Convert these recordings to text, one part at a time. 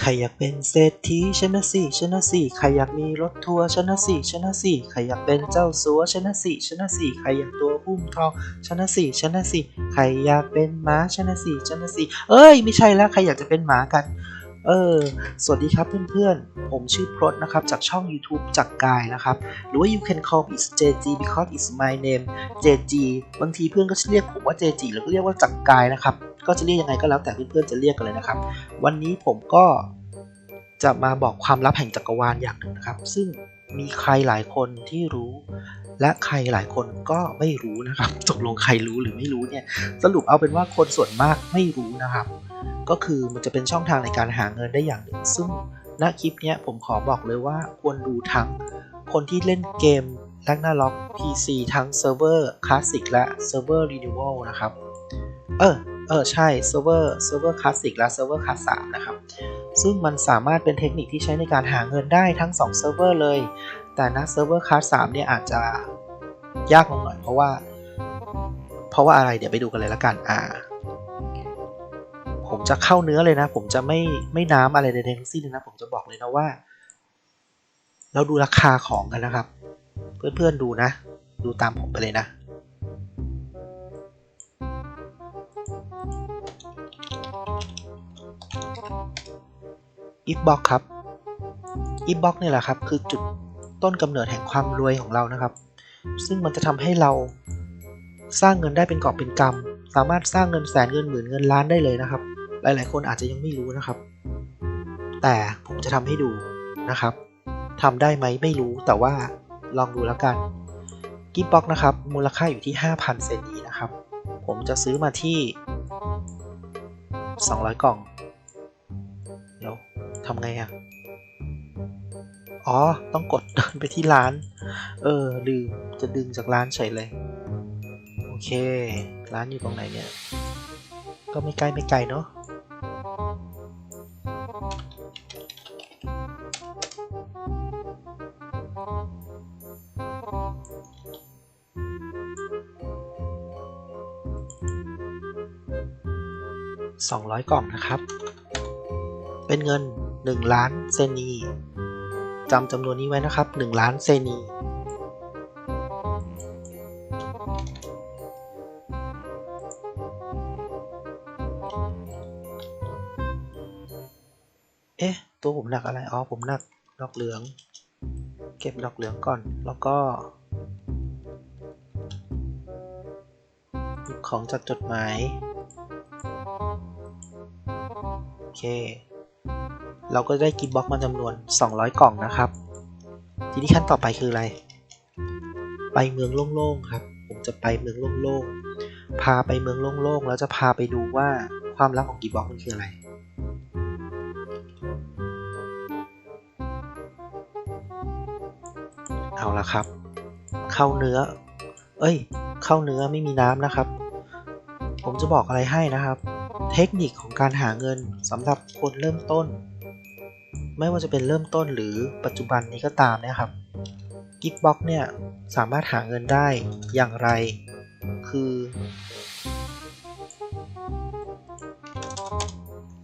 ใครอยากเป็นเศรษฐีชนะสิชนะสิใครอยากมีรถทัวร์ชนะสิชนะสิใครอยากเป็นเจ้าสัวชนะสิชนะสิใครอยากตัวหุ้มทองชนะสิชนะสิใครอยากเป็นม้าชนะสิชนะสิเอ้ย ไม่ใช่แล้วใครอยากจะเป็นหมากัน เออ สวัสดีครับเพื่อนๆ ผมชื่อพรตนะครับ จากช่อง YouTube จากกายนะครับ หรือว่า you can call me JG because it's my name JG บางทีเพื่อนก็เรียกผมว่า JG หรือก็เรียกว่าจากกายนะครับ ก็จะเรียกยังไงก็แล้วแต่เพื่อนๆจะเรียกกันเลยนะครับ วันนี้ผมก็จะมาบอกความลับแห่งจักรวาลอย่างหนึ่งนะครับ ซึ่งมีใครหลายคนที่รู้ และใครหลายคนก็ไม่รู้นะครับตกลงใครรู้หรือไม่รู้เนี่ย สรุปเอาเป็นว่าคนส่วนมากไม่รู้นะครับ ก็คือมันจะเป็นช่องทางในการหาเงินได้อย่างหนึ่ง ซึ่งณคลิปนี้ผมขอบอกเลยว่าควรดูทั้งคนที่เล่นเกม r a g n a r o k PC ทั้งเซิร์ฟเวอร์คลาสสิกและเซิร์ฟเวอร์ Renewal นะครับ เออเออใช่เซิร์ฟเวอร์เซิร์ฟเวอร์คลาสสิกและเซิร์ฟเวอร์คลาสสามนะครับ ซึ่งมันสามารถเป็นเทคนิคที่ใช้ในการหาเงินได้ทั้ง2เซิร์ฟเวอร์เลย แต่นะเซิร์ฟเวอร์คลาสสามเนี่ยอาจจะยากลงหน่อยเพราะว่า เพราะว่าอะไรเดี๋ยวไปดูกันเลยละกันอ่า ผมจะเข้าเนื้อเลยนะ ผมจะไม่ไม่น้ำอะไรใดๆทั้งสิ้นเลยนะ ผมจะบอกเลยนะว่า เราดูราคาของกันนะครับ เพื่อนๆดูนะ ดูตามผมไปเลยนะอีฟบ็อกครับอีฟบ็อกเนี่ยแหละครับ คือจุดต้นกำเนิดแห่งความรวยของเรานะครับ ซึ่งมันจะทำให้เราสร้างเงินได้เป็นกอบเป็นกำสามารถสร้างเงินแสนเงินหมื่นเงินล้านได้เลยนะครับ หลายๆ คนอาจจะยังไม่รู้นะครับ แต่ผมจะทำให้ดูนะครับทำได้ไหมไม่รู้แต่ว่าลองดูแล้วกันกิฟบ็อกนะครับ มูลค่าอยู่ที่ 5,000 เซนดีนะครับ ผมจะซื้อมาที่ 200 กล่อง เดี๋ยวทำไงอะอ๋อ ต้องกดเดินไปที่ร้าน เออ ลืม จะดึงจากร้านเฉยเลย โอเค ร้านอยู่ตรงไหนเนี่ย ก็ไม่ไกลไม่ไกลเนาะ 200 กล่องนะครับ เป็นเงิน 1 ล้านเซนีจำจำนวนนี้ไว้นะครับ 1 ล้านเซนีเอ๊ะ ตัวผมหนักอะไร อ๋อ ผมหนักดอกเหลือง เก็บดอกเหลืองก่อน แล้วก็หยิบของจากจดหมาย เค เราก็ได้กิฟบ็อกซ์มาจำนวน 200 กล่องนะครับ ทีนี้ขั้นต่อไปคืออะไร ไปเมืองโล่งๆครับ ผมจะไปเมืองโล่งๆ พาไปเมืองโล่งๆ แล้วจะพาไปดูว่าความลับของกิฟบ็อกซ์มันคืออะไรเอาละครับ เข้าเนื้อ เอ้ย เข้าเนื้อไม่มีน้ำนะครับ ผมจะบอกอะไรให้นะครับ เทคนิคของการหาเงินสำหรับคนเริ่มต้น ไม่ว่าจะเป็นเริ่มต้นหรือปัจจุบันนี้ก็ตามนะครับกิฟบ็อกเนี่ยสามารถหาเงินได้อย่างไร คือ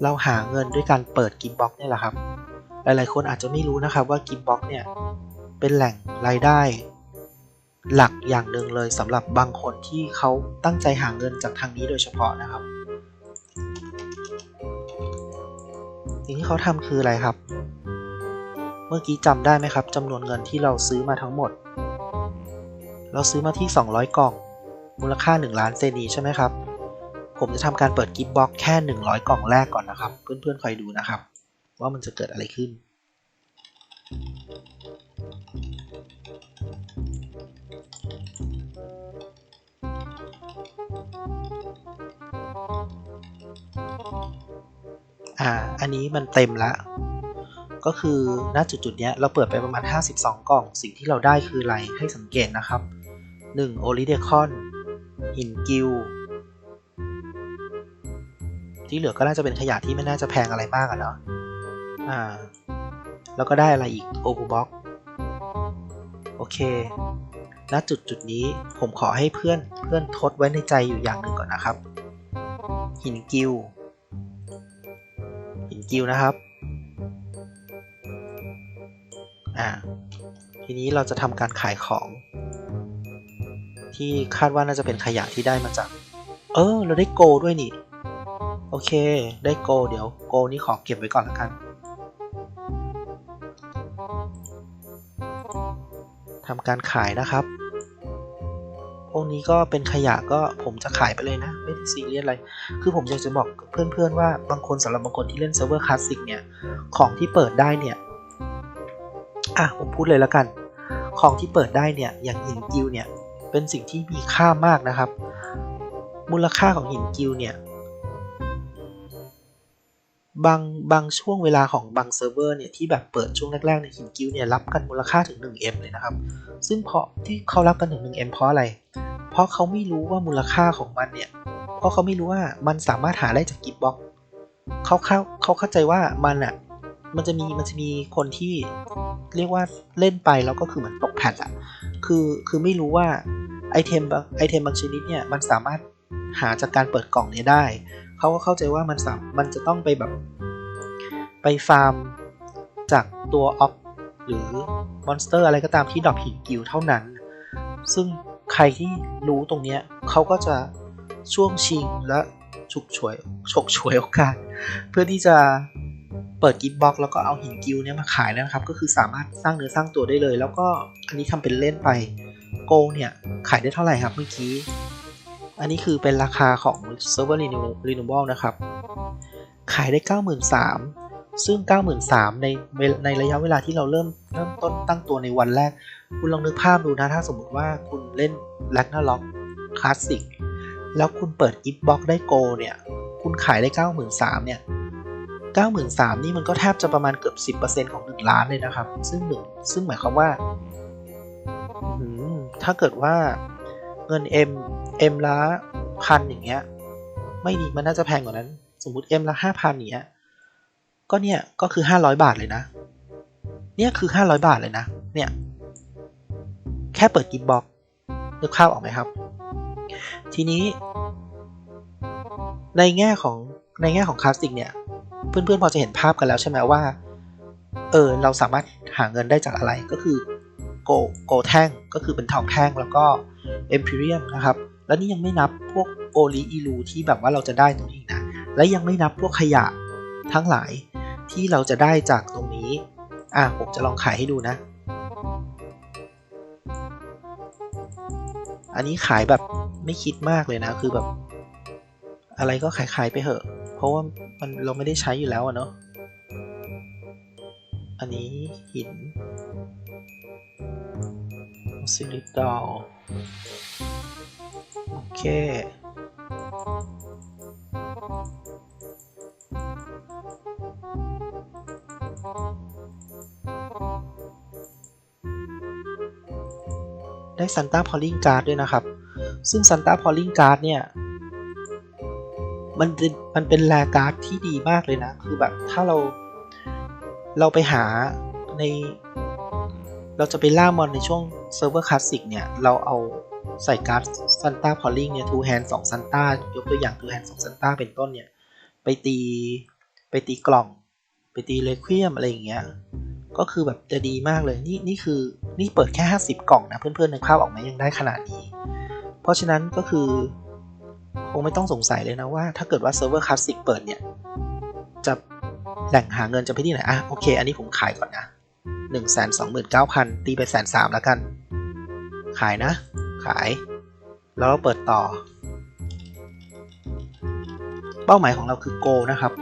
เราหาเงินด้วยการเปิดกิฟบ็อกเนี่ยแหละครับ หลายๆคนอาจจะไม่รู้นะครับว่ากิฟบ็อกเนี่ยเป็นแหล่งรายได้ หลักอย่างหนึ่งเลยสำหรับบางคนที่เขาตั้งใจหาเงินจากทางนี้โดยเฉพาะนะครับ สิ่งที่เขาทำคืออะไรครับ เมื่อกี้จำได้ไหมครับจำนวนเงินที่เราซื้อมาทั้งหมด เราซื้อมาที่ 200 กล่อง มูลค่า 1 ล้านเซนีใช่ไหมครับ ผมจะทำการเปิดกิฟต์บ็อกแค่ 100 กล่องแรกก่อนนะครับ เพื่อนๆคอยดูนะครับ ว่ามันจะเกิดอะไรขึ้น อันนี้มันเต็มละ ก็คือณจุดจุดเนี้ยเราเปิดไปประมาณ 52 กล่อง สิ่งที่เราได้คืออะไรให้สังเกตนะครับ 1. โอลิเดคอนหินกิลที่เหลือก็น่าจะเป็นขยะที่ไม่น่าจะแพงอะไรมากอะเนาะอ่า แล้วก็ได้อะไรอีกโอบูบ็อกโอเค ณ จุดจุดนี้ผมขอให้เพื่อนเพื่อนทดไว้ในใจอยู่อย่างหนึ่งก่อนนะครับ หินกิล หินกิวนะครับ อ่า ทีนี้เราจะทำการขายของ ที่คาดว่าน่าจะเป็นขยะที่ได้มาจาก เออ เราได้โกด้วยนี่ โอเค ได้โก เดี๋ยวโกนี่ขอเก็บไว้ก่อนละกันทำการขายนะครับ นี้ก็เป็นขยะก็ผมจะขายไปเลยนะ ไม่ได้ซีเรียสอะไร คือผมอยากจะบอกเพื่อนๆว่าบางคนสำหรับบางคนที่เล่นเซิร์ฟเวอร์คลาสสิกเนี่ย ของที่เปิดได้เนี่ย อะผมพูดเลยแล้วกัน ของที่เปิดได้เนี่ย อย่างหินกิลเนี่ย เป็นสิ่งที่มีค่ามากนะครับ มูลค่าของหินกิลเนี่ย บางบางช่วงเวลาของบางเซิร์ฟเวอร์เนี่ยที่แบบเปิดช่วงแรกๆในยหินกิลเนี่ยรับกันมูลค่าถึง 1M เลยนะครับ ซึ่งเพราะที่เขารับกันถึง 1M เพราะอะไร เพราะเขาไม่รู้ว่ามูลค่าของมันเนี่ย เพราะเขาไม่รู้ว่ามันสามารถหาได้จากกิฟต์บ็อกเขาเข้าเขาเข้าใจว่ามันอะมันจะมีมันจะมีคนที่เรียกว่าเล่นไปแล้วก็คือเหมือนตกแพทอะคือคือไม่รู้ว่าไอเทมไอเทมบางชนิดเนี่ยมันสามารถหาจากการเปิดกล่องเนี้ได้ เขาก็เข้าใจว่ามันสามมันจะต้องไปแบบ ไปฟาร์มจากตัวออฟหรือมอนสเตอร์อะไรก็ตามที่ดรอปหินกิลเท่านั้น ซึ่ง ใครที่รู้ตรงเนี้ยเขาก็จะช่วงชิงและฉุกฉวยฉกฉวยโอกาส เพื่อที่จะเปิดกิฟต์บ็อกแล้วก็เอาหินกิลเนี่ยมาขายนะครับ ก็คือสามารถสร้างเนื้อสร้างตัวได้เลย แล้วก็อันนี้ทำเป็นเล่นไปโกเนี่ย ขายได้เท่าไหร่ครับเมื่อกี้ อันนี้คือเป็นราคาของ Server Renewable นะครับ ขายได้ 93,000 ซึ่ง 93,000ในในระยะเวลาที่เราเริ่มเริ่มต้นตั้งตัวในวันแรก คุณลองนึกภาพดูนะ ถ้าสมมติว่าคุณเล่น Ragnarok Classic แล้วคุณเปิด Gift Box ได้โกเนี่ย คุณขายได้ 93,000เนี่ย93,000นี่มันก็แทบจะประมาณเกือบ 10%ของ 1 ล้านเลยนะครับ ซึ่งหนึ่งซึ่งหมายความว่า ถ้าเกิดว่าเงิน M M ละพันอย่างเงี้ย ไม่ดีมันน่าจะแพงกว่านั้น สมมติ M ละห้าพันอย่างเงี้ย ก็เนี่ยก็คือ 500 บาทเลยนะ เนี่ยคือ 500 บาทเลยนะ เนี่ย แค่เปิดกิฟบ็อกนึกภาพออกไหมครับ ทีนี้ ในแง่ของในแง่ของคลาสสิกเนี่ย เพื่อนๆพอจะเห็นภาพกันแล้วใช่ไหมว่า เออเราสามารถหาเงินได้จากอะไรก็คือโกโกแท่งก็คือเป็นทองแท่งแล้วก็เอ็มพีเรียมนะครับ แล้วนี่ยังไม่นับพวกโอลีอีลูที่แบบว่าเราจะได้ตรงนี้นะ และยังไม่นับพวกขยะทั้งหลาย ที่เราจะได้จากตรงนี้ อะผมจะลองขายให้ดูนะ อันนี้ขายแบบไม่คิดมากเลยนะ คือแบบ อะไรก็ขายๆไปเถอะ เพราะว่ามันเราไม่ได้ใช้อยู่แล้วอะเนาะ อันนี้หินซิลิดอลโอเค ได้ซันต้าพอลลิงการ์ดด้วยนะครับ ซึ่งซันต้าพอลลิงการ์ดเนี่ย มันเป็นมันเป็นแลการ์ดที่ดีมากเลยนะ คือแบบถ้าเราเราไปหาใน เราจะไปล่ามอนในช่วงเซิร์ฟเวอร์คลาสสิกเนี่ย เราเอาใส่การ์ดซันต้าพอลลิงเนี่ยทูแฮนสองซันต้ายกตัวอย่างทูแฮนสองซันต้าเป็นต้นเนี่ย ไปตีไปตีกล่อง ไปตีเลควียมอะไรอย่างเงี้ย ก็คือแบบจะดีมากเลยนี่นี่คือนี่เปิดแค่ 50 กล่องนะเพื่อนๆนึกภาพออกไหมยังได้ขนาดนี้ เพราะฉะนั้นก็คือคงไม่ต้องสงสัยเลยนะว่าถ้าเกิดว่าเซิร์ฟเวอร์คลาสสิกเปิดเนี่ย จะแหล่งหาเงินจะไปที่ไหนอะโอเค อันนี้ผมขายก่อนนะ 1 2 9 0 0 0 ตีไปแสนสามแล้วกัน ขายนะ ขาย แล้วเราเปิดต่อ เป้าหมายของเราคือโกนะครับ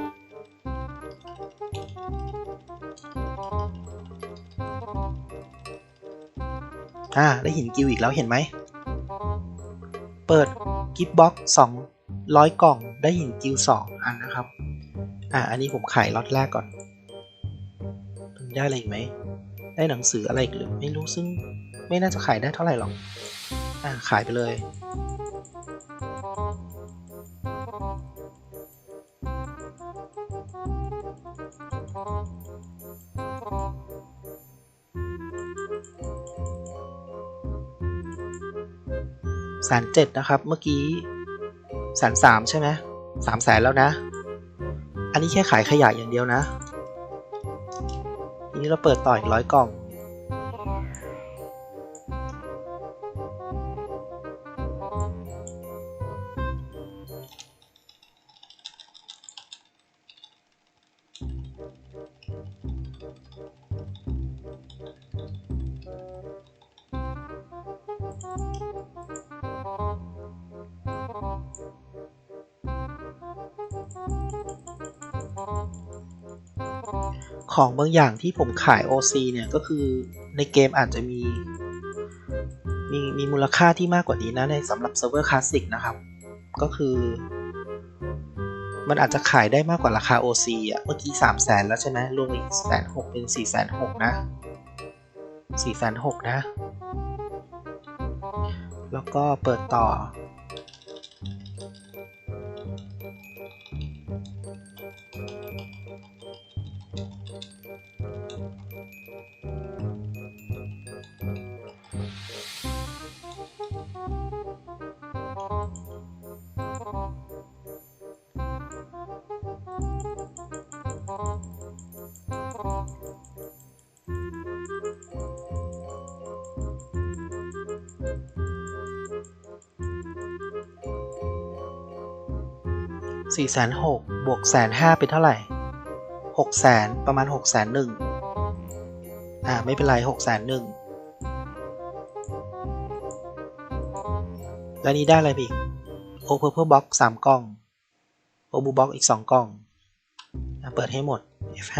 อ่าได้หินกิวอีกแล้วเห็นไหม เปิดกิฟต์บ็อกสองร้อยกล่องได้หินกิวสองอันนะครับ อ่าอันนี้ผมขายล็อตแรกก่อนมันได้อะไรอีกไหม ได้หนังสืออะไรอีกหรือไม่รู้ซึ่งไม่น่าจะขายได้เท่าไหร่หรอก อ่าขายไปเลย แสนเจ็ดนะครับ เมื่อกี้แสนสามใช่ไหมสามแสนแล้วนะ อันนี้แค่ขายขยะอย่างเดียวนะ ทีนี้เราเปิดต่ออีกร้อยกล่อง ของบางอย่างที่ผมขาย OC เนี่ยก็คือในเกมอาจจะมี มีมีมูลค่าที่มากกว่านี้นะในสำหรับเซิร์ฟเวอร์คลาสสิกนะครับ ก็คือ มันอาจจะขายได้มากกว่าราคา OC อะเมื่อกี้3 0 0แสนแล้วใช่ไหมรวมอีกแสนหกเป็น4 6 0 0 0นะ4 6 0 0 0นะ แล้วก็เปิดต่อ สี่แสนหกบวกแสนห้าเป็นเท่าไหร่หกแสนประมาณหกแสนหนึ่งอ่า ไม่เป็นไรหกแสนหนึ่งแล้วนี้ได้อะไรไปอีกโอเพอร์เพอร์บ็อกสามกล่องโอบูบ็อกอีกสองกล่องอเปิดให้หมด F5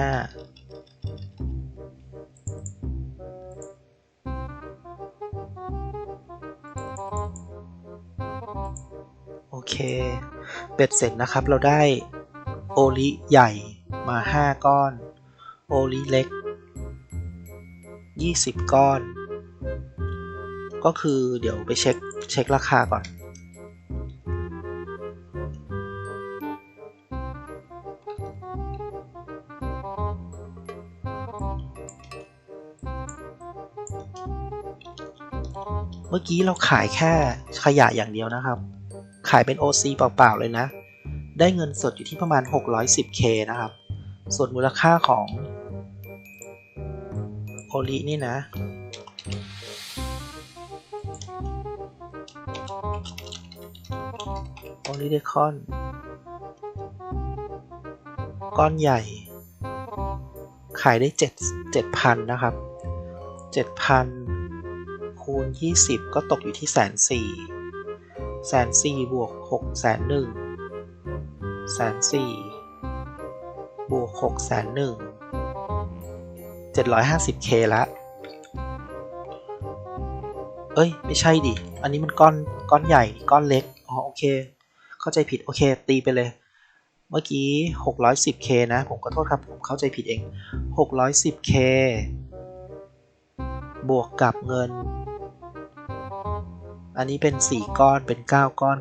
โอเค เบ็ดเสร็จนะครับ เราได้โอลิใหญ่มา 5 ก้อน โอลิเล็ก 20 ก้อน ก็คือเดี๋ยวไปเช็คเช็คราคาก่อนเมื่อกี้เราขายแค่ขยะอย่างเดียวนะครับายเป็น OC เปล่าๆเลยนะ ได้เงินสดอยู่ที่ประมาณ 610k นะครับ ส่วนมูลค่าของโอลินี่นะโอลิเดคอนก้อนใหญ่ ขายได้ 7 7,000 นะครับ 7,000 คูณ 20 ก็ตกอยู่ที่แสนสี่ แสนสี่บวกหกแสนหนึ่งแสนสี่บวกหกแสนหนึ่งเจ็ดร้อยห้าสิบเคละ เอ้ย ไม่ใช่ดิ อันนี้มันก้อนก้อนใหญ่ก้อนเล็ก อ๋อ โอเค เข้าใจผิด โอเค ตีไปเลย เมื่อกี้ 610k นะ ผมขอโทษครับ ผมเข้าใจผิดเอง 610k บวกกับเงิน อันนี้เป็น 4 ก้อนเป็น 9 ก้อน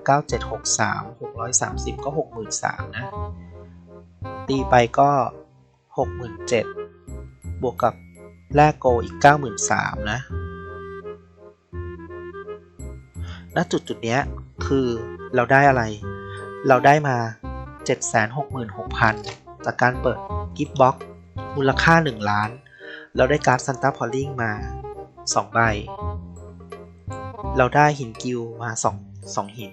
9763 630 ก็ 63,000นะ ตีไปก็ 67,000 บวกกับแลกโกอีก 93,000 นะ ณ จุดจุดเนี้ยคือเราได้อะไร เราได้มา 766,000 จากการเปิดกิฟต์บ็อกมูลค่า 1 ล้าน เราได้การ์ดซันต้าพอลลิงมา 2 ใบ เราได้หินกิลมา2 2หิน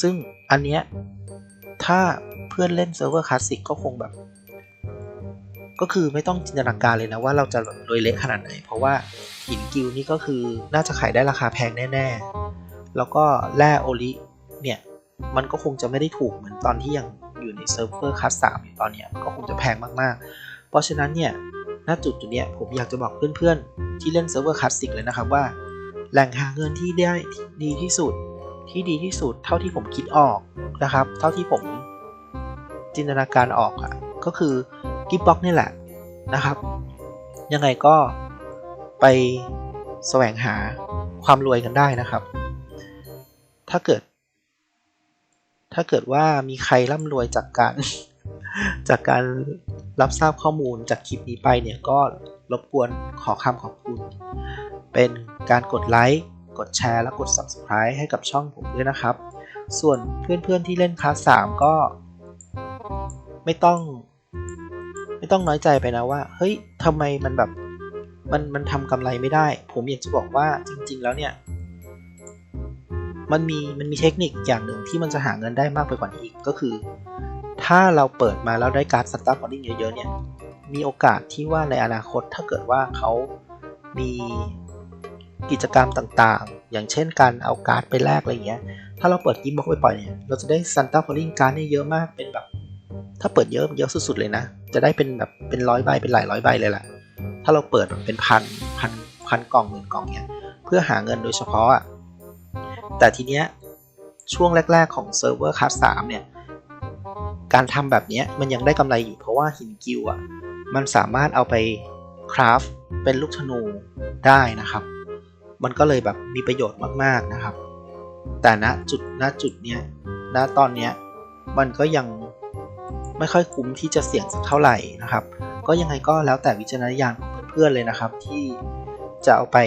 ซึ่งอันเนี้ยถ้าเพื่อนเล่นเซิร์ฟเวอร์คลาสสิกก็คงแบบ ก็คือไม่ต้องจินตนาการเลยนะว่าเราจะรวยเละขนาดไหน เพราะว่าหินกิลนี่ก็คือน่าจะขายได้ราคาแพงแน่ๆ แล้วก็แร่โอลิเนี่ย มันก็คงจะไม่ได้ถูกเหมือนตอนที่ยังอยู่ในเซิร์ฟเวอร์คลาสสามอยู่ตอนเนี้ยก็คงจะแพงมากๆ เพราะฉะนั้นเนี่ยณจุดจุดเนี้ยผมอยากจะบอกเพื่อนๆ ที่เล่นเซิร์ฟเวอร์คลาสสิกเลยนะครับว่า แหล่งหาเงินที่ได้ดีที่สุดที่ดีที่สุดเท่าที่ผมคิดออกนะครับ เท่าที่ผมจินตนาการออกอะ่ะก็คือกิฟบ็อกนี่แหละนะครับ ยังไงก็ไปแสวงหาความรวยกันได้นะครับ ถ้าเกิด ถ้าเกิดว่ามีใครร่ำรวยจากการ จากการรับทราบข้อมูลจากคลิปนี้ไปเนี่ยก็รบกวนขอคำขอบคุณ เป็นการกดไลค์ กดแชร์ และกด Subscribe ให้กับช่องผมด้วยนะครับ ส่วนเพื่อนๆที่เล่นคลาส3ก็ ไม่ต้อง ไม่ต้องน้อยใจไปนะว่า เฮ้ยทำไมมันแบบ มันมันทำกำไรไม่ได้ ผมอยากจะบอกว่าจริง ๆ แล้วเนี่ย มันมีมันมีเทคนิคอย่างหนึ่งที่มันจะหาเงินได้มากไปกว่านี้อีกก็คือ ถ้าเราเปิดมาแล้วได้การสตาร์ทบอดดิ้งเยอะๆเนี่ยมีโอกาสที่ว่าในอนาคตถ้าเกิดว่าเขามี กิจกรรมต่างๆ อย่างเช่นการเอาการ์ดไปแลกอะไรเงี้ย ถ้าเราเปิดกิฟต์บ็อกไปปล่อยเนี่ย เราจะได้ซันต้าพอลลิงการ์ดเนี่ยเยอะมาก เป็นแบบ ถ้าเปิดเยอะเยอะสุดๆเลยนะ จะได้เป็นแบบเป็นร้อยใบ เป็นหลายร้อยใบเลยแหละ ถ้าเราเปิดแบบเป็นพันพันพันกล่องหมื่นกล่องเนี้ยเพื่อหาเงินโดยเฉพาะอะแต่ทีเนี้ยช่วงแรก ๆ ของเซิร์ฟเวอร์คัสสามเนี่ย การทำแบบเนี้ยมันยังได้กำไรอยู่เพราะว่าหินกิวอะ มันสามารถเอาไปคราฟเป็นลูกธนูได้นะครับ มันก็เลยแบบมีประโยชน์มากๆนะครับ แต่ณจุดณจุดเนี้ยณตอนเนี้ยมันก็ยังไม่ค่อยคุ้มที่จะเสี่ยงสักเท่าไหร่นะครับ ก็ยังไงก็แล้วแต่วิจารณญาณของเพื่อนๆเลยนะครับ ที่จะเอาไป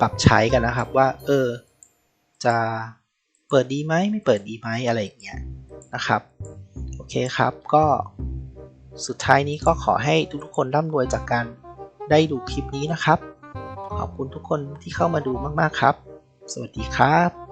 ปรับใช้กันนะครับว่า เออ จะเปิดดีไหมไม่เปิดดีไหมอะไรอย่างเงี้ยนะครับ โอเคครับก็สุดท้ายนี้ก็ขอให้ทุกๆคนร่ำรวยจากการได้ดูคลิปนี้นะครับ ขอบคุณทุกคนที่เข้ามาดูมากๆครับ สวัสดีครับ